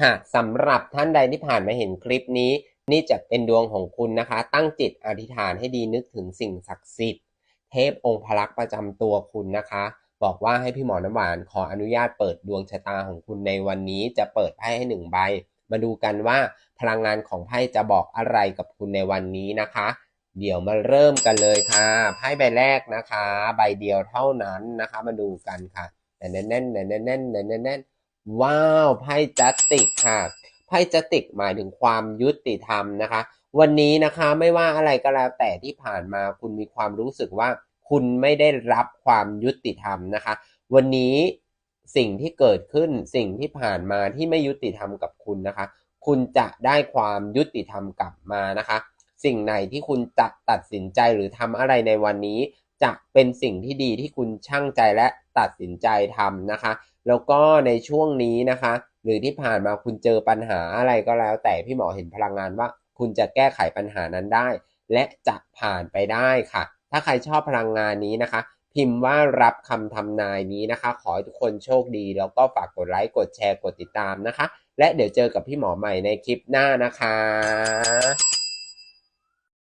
ค่ะสำหรับท่านใดที่ผ่านมาเห็นคลิปนี้ นี่จะเป็นดวงของคุณนะคะ ตั้งจิตอธิษฐานให้ดีนึกถึงสิ่งศักดิ์สิทธิ์ เทพองค์พลักษ์ประจำตัวคุณนะคะ บอกว่าให้พี่หมอน้ำหวานขออนุญาตเปิดดวงชะตาของคุณในวันนี้จะเปิดไพ่ให้หนึ่งใบ มาดูกันว่าพลังงานของไพ่จะบอกอะไรกับคุณในวันนี้นะคะ เดี๋ยวมาเริ่มกันเลยค่ะไพ่ใบแรกนะคะ ใบเดียวเท่านั้นนะคะ มาดูกันค่ะแน่นแน่นแน่นแน่นแน่นแน่น ว้าวไพ่จัสติกค่ะไพ่จัสติกหมายถึงความยุติธรรมนะคะ วันนี้นะคะไม่ว่าอะไรก็แล้วแต่ที่ผ่านมาคุณมีความรู้สึกว่า คุณไม่ได้รับความยุติธรรมนะคะ วันนี้สิ่งที่เกิดขึ้นสิ่งที่ผ่านมาที่ไม่ยุติธรรมกับคุณนะคะ คุณจะได้ความยุติธรรมกลับมานะคะ สิ่งไหนที่คุณจะตัดสินใจหรือทำอะไรในวันนี้ จะเป็นสิ่งที่ดีที่คุณช่างใจและตัดสินใจทำนะคะ แล้วก็ในช่วงนี้นะคะ หรือที่ผ่านมาคุณเจอปัญหาอะไรก็แล้ว แต่พี่หมอเห็นพลังงานว่า คุณจะแก้ไขปัญหานั้นได้ และจะผ่านไปได้ค่ะ ถ้าใครชอบพลังงานนี้นะคะ พิมพ์ว่ารับคำทำนายนี้นะคะ ขอให้ทุกคนโชคดี แล้วก็ฝากกดไลค์กดแชร์กดติดตามนะคะ และเดี๋ยวเจอกับพี่หมอใหม่ในคลิปหน้านะคะ